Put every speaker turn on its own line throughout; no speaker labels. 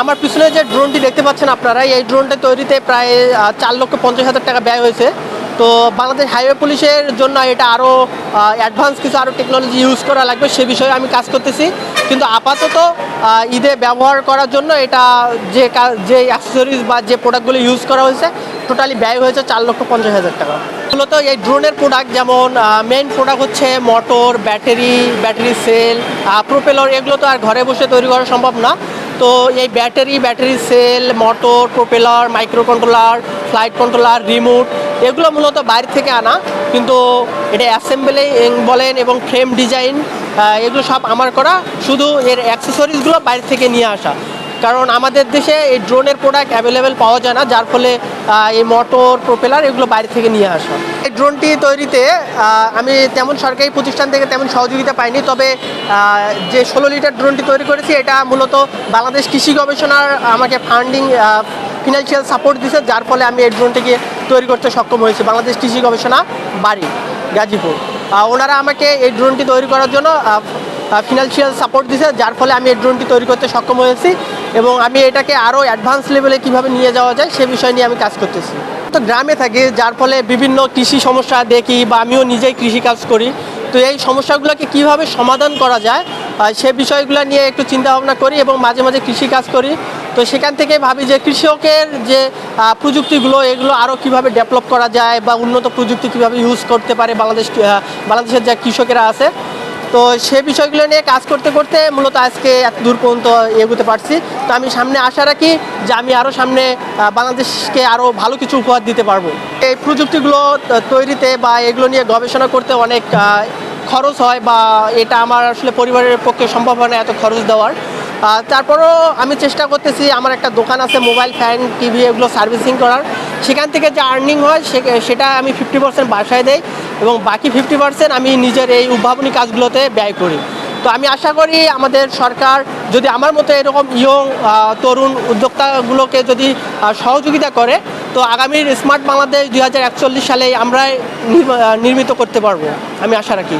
আমার পিছনে যে ড্রোনটি দেখতে পাচ্ছেন আপনারা, এই ড্রোনটা তৈরিতে প্রায় চার লক্ষ পঞ্চাশ হাজার টাকা ব্যয় হয়েছে। তো বাংলাদেশ হাইওয়ে পুলিশের জন্য এটা আরও অ্যাডভান্স কিছু আরও টেকনোলজি ইউজ করা লাগবে, সে বিষয়ে আমি কাজ করতেছি। কিন্তু আপাতত ঈদে ব্যবহার করার জন্য এটা যে যে অ্যাক্সেসরিজ বা যে প্রোডাক্টগুলো ইউজ করা হয়েছে টোটালি ব্যয় হয়েছে চার লক্ষ পঞ্চাশ হাজার টাকা। মূলত এই ড্রোনের প্রোডাক্ট যেমন মেন প্রোডাক্ট হচ্ছে motor battery battery cell propeller এগুলো তো আর ঘরে বসে তৈরি করা সম্ভব না। তো এই battery battery cell, motor, propeller micro controller flight controller, remote, এগুলো মূলত বাইরে থেকে আনা। কিন্তু এটা অ্যাসেম্বলি বলেন এবং ফ্রেম ডিজাইন এগুলো সব আমার করা। শুধু এর অ্যাক্সেসরিজগুলো বাইরে থেকে নিয়ে আসা। কারণ আমাদের দেশে এই ড্রোনের প্রোডাক্ট অ্যাভেলেবেল পাওয়া যায় না, যার ফলে এই মোটর, প্রোপেলার এগুলো বাইরে থেকে নিয়ে আসা। ড্রোনটি তৈরিতে আমি তেমন সরকারি প্রতিষ্ঠান থেকে তেমন সহযোগিতা পাইনি, তবে যে ষোলো লিটার ড্রোনটি তৈরি করেছি, এটা মূলত বাংলাদেশ কৃষি গবেষণার আমাকে ফান্ডিং ফিনান্সিয়াল সাপোর্ট দিয়েছে যার ফলে আমি এই ড্রোনটিকে তৈরি করতে সক্ষম হয়েছি। বাংলাদেশ কৃষি গবেষণা বাড়ি, গাজীপুর। ওনারা আমাকে এই ড্রোনটি তৈরি করার জন্য ফিনান্সিয়াল সাপোর্ট দিয়েছে যার ফলে আমি এই ড্রোনটি তৈরি করতে সক্ষম হয়েছি এবং আমি এটাকে আরও অ্যাডভান্স লেভেলে কীভাবে নিয়ে যাওয়া যায় সে বিষয় নিয়ে আমি কাজ করতেছি। তো গ্রামে থাকি, যার ফলে বিভিন্ন কৃষি সমস্যা দেখি বা আমিও নিজেই কৃষি কাজ করি। তো এই সমস্যাগুলোকে কীভাবে সমাধান করা যায় সে বিষয়গুলো নিয়ে একটু চিন্তা ভাবনা করি এবং মাঝে মাঝে কৃষি কাজ করি। তো সেখান থেকে ভাবি যে কৃষকের যে প্রযুক্তিগুলো, এগুলো আরও কীভাবে ডেভেলপ করা যায় বা উন্নত প্রযুক্তি কীভাবে ইউজ করতে পারে বাংলাদেশ বাংলাদেশের যে কৃষকেরা আছে। তো সে বিষয়গুলো নিয়ে কাজ করতে করতে মূলত আজকে এত দূর পর্যন্ত এগোতে পারছি। তো আমি সামনে আশা রাখি যে আমি আরও সামনে বাংলাদেশকে আরও ভালো কিছু উপহার দিতে পারব। এই প্রযুক্তিগুলো তৈরিতে বা এগুলো নিয়ে গবেষণা করতে অনেক খরচ হয় বা এটা আমার আসলে পরিবারের পক্ষে সম্ভব হয় না এত খরচ দেওয়ার। তারপরও আমি চেষ্টা করতেছি, আমার একটা দোকান আছে, মোবাইল ফ্যান, টিভি, এগুলো সার্ভিসিং করার। সেখান থেকে যে আর্নিং হয় সেটা আমি ফিফটি পার্সেন্ট বাসায় দেই এবং বাকি ফিফটি পার্সেন্ট আমি নিজের এই উদ্ভাবনী কাজগুলোতে ব্যয় করি। তো আমি আশা করি আমাদের সরকার যদি আমার মতো এরকম ইয়ং তরুণ উদ্যোক্তাগুলোকে যদি সহযোগিতা করে, তো আগামীর স্মার্ট বাংলাদেশ দুই হাজার একচল্লিশ সালে নির্ম- নির্মিত করতে পারব। আমি আশা রাখি।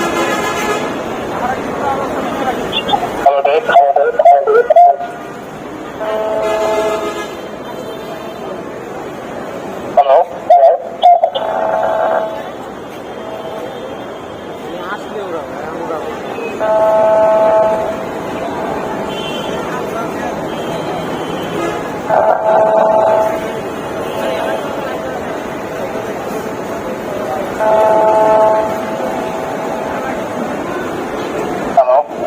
Hello? Hello?